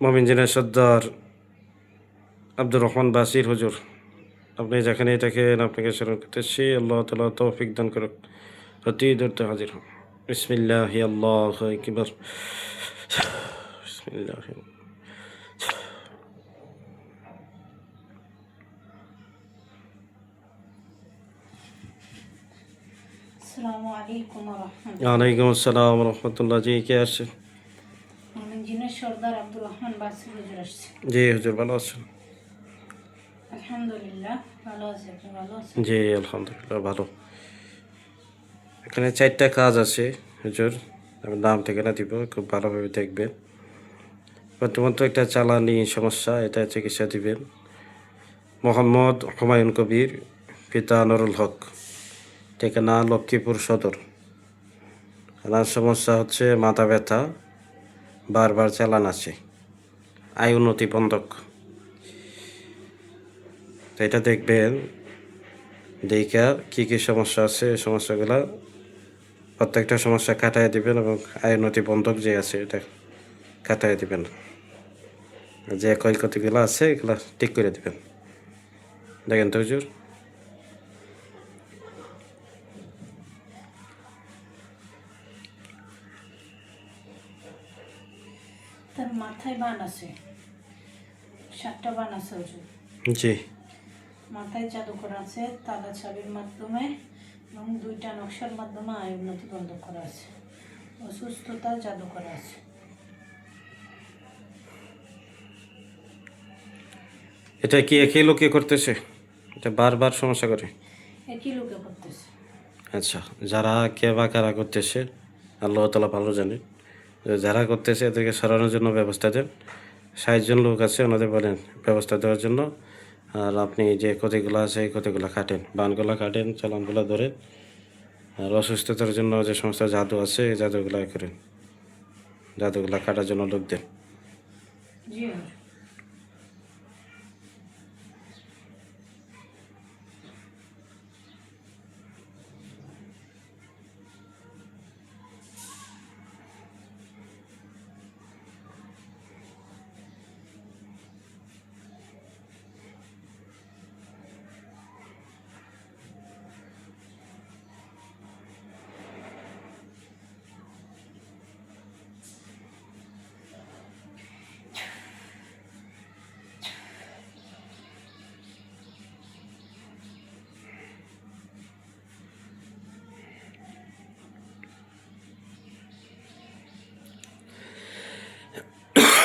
করুন মমিনজিনের সর্দার আব্দুর রহমান বাসির হুজুর। আপনি যেখানে থাকেন আপনাকে স্মরণ করতেছি। আল্লাহ তালা তৌফিক দান করুন অতি দূরতে হাজির হন। বিসমিল্লাহ আল্লাহ কিবার বিসমিল্লাহ। আসসালামু আলাইকুম রহমান ওয়ালাইকুম আসসালাম রহমতুল্লাহ। জি কে জিনের সর্দার আব্দুর রহমান বাসির হুজুর আসছি। জি হুজুর ভালো আছেন? আলহামদুলিল্লাহ ভালো আছে আপনি ভালো আছেন? জি আলহামদুলিল্লাহ ভালো। এখানে চারটা কাজ আছে হুজুর। আমি নাম ঠিকানা দিব খুব ভালোভাবে দেখবেন। প্রথমত একটা চালানি সমস্যা এটা চিকিৎসা দিবেন। মোহাম্মদ হুমায়ুন কবির পিতা নুরুল হক ঠিকানা লক্ষ্মীপুর সদর। ওনার সমস্যা হচ্ছে মাথা ব্যথা। বারবার চালান আছে। আয় উন্নতি বন্ধক। তো এটা দেখবেন, দেখা কী কী সমস্যা আছে সমস্যাগুলো প্রত্যেকটা সমস্যা কাটায় দিবেন এবং আয় উন্নতি বন্ধক যে আছে এটা কাটায় দিবেন। যে ক্ষয়ক্ষতিগুলো আছে, এগুলো ঠিক করে দিবেন। দেখেন তো হুজুর। তার মাথায় বান আছে। সাতটা বান আছে হুজুর জি। মাথায় জাদু করা আছে তালা ছাবির মাধ্যমে এবং দুইটা নকশার মাধ্যমে আয় উন্নতি বন্ধ করা আছে। অসুস্থতা জাদু করা আছে। এটা কি একই লোকে করতেছে? এটা বারবার সমস্যা করে? একই লোকে করতেছে। আচ্ছা যারা কে বা কারা করতেছে আল্লাহ তালা ভালো জানে। যারা করতেছে এদেরকে সরানোর জন্য ব্যবস্থা দেন। ষাটজন লোক আছে, ওনাদের বলেন ব্যবস্থা দেওয়ার জন্য। আর আপনি যে ক্ষতিগুলো আছে এই ক্ষতিগুলো কাটেন, বানগুলো কাটেন, চালানগুলো ধরেন। আর অসুস্থতার জন্য যে সমস্ত জাদু আছে, এই জাদুগুলো করেন। জাদুগুলো কাটার জন্য লোক দেন।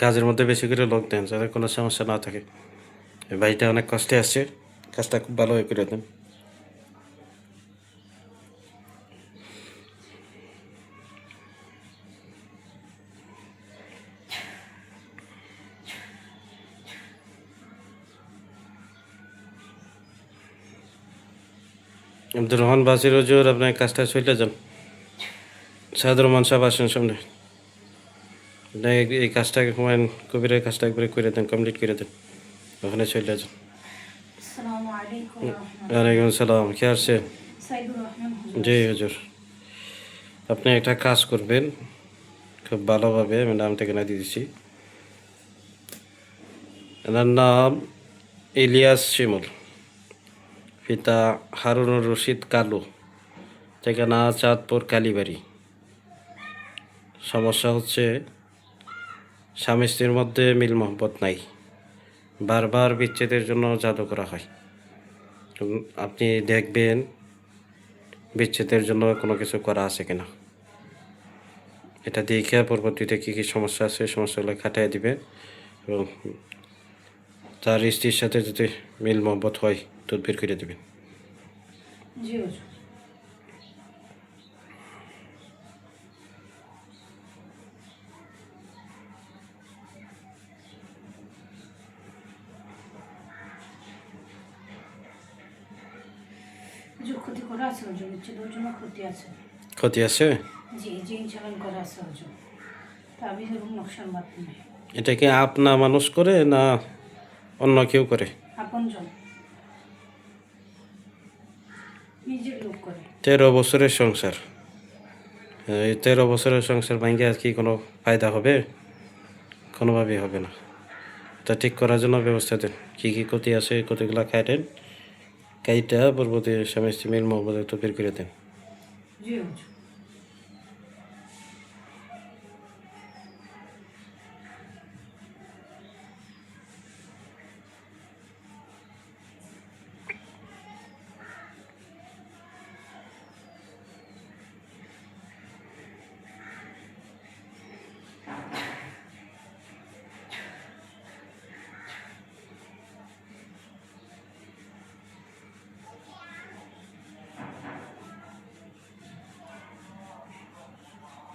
কাজের মধ্যে বেশি করে লোক দেন, যাতে কোনো সমস্যা না থাকে। ভাইটা অনেক কষ্টে আসছে, কাজটা খুব ভালোভাবে করে দেন। আব্দুর রহমান বাসির হজুর, আপনার কাজটা চলে যান। সাদর রহমান সাহেব আসেন সামনে। এই- কাজটা হুমায়ুন কবিরের কাজটা একবারে করে দেন কমপ্লিট করে দেন। ওখানে চলে যান। আসসালামু আলাইকুম রহমান ওয়ালাইকুম আসসালাম কে আসছে সাইদুর রহমান জি হুজুর। আপনি একটা কাজ করবেন খুব ভালোভাবে আমি নাম ঠিকানা দিয়ে দিচ্ছি এনার নাম ইলিয়াস শিমুল পিতা হারুনুর রশিদ কালু ঠিকানা চাঁদপুর কালীবাড়ি। সমস্যা হচ্ছে স্বামী স্ত্রীর মধ্যে মিল মহব্বত নাই। বারবার বিচ্ছেদের জন্য জাদু করা হয়। আপনি দেখবেন বিচ্ছেদের জন্য কোনো কিছু করা আছে কিনা। এটা দেখে পরবর্তীতে কী কী সমস্যা আছে সমস্যাগুলো কাটিয়ে দিবে এবং তার স্ত্রীর সাথে যদি মিল মহব্বত হয়, তদবির করে দেবেন। ক্ষতি করা আছে হুজুর বিচ্ছেদের জন্য ক্ষতি আছে। ক্ষতি আছে? জি জিন চালান করা আছে হুজুর তাবিজ এবং নকশার মাধ্যমে এটা কি আপনা মানুষ করে না অন্য কেউ করে? আপনজন নিজের লোক করে। তেরো বছরের সংসার। এই তেরো বছরের সংসার ভাঙ্গে আর কি কোনো ফায়দা হবে? কোনোভাবেই হবে না। তা ঠিক করার জন্য ব্যবস্থা দেন। কী কী ক্ষতি আছে ক্ষতিগুলো খাইটেন কাইটা পরবর্তী স্বামী স্ত্রী মিল মোহাম্মদ তো বের করে দেন।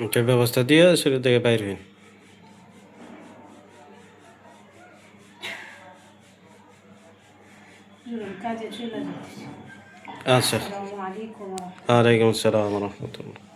একটা ব্যবস্থা দিয়ে শরীর থেকে বাইর হইন। আচ্ছা। আলাইকুম। আসসালাম রহমতুল্লাহ।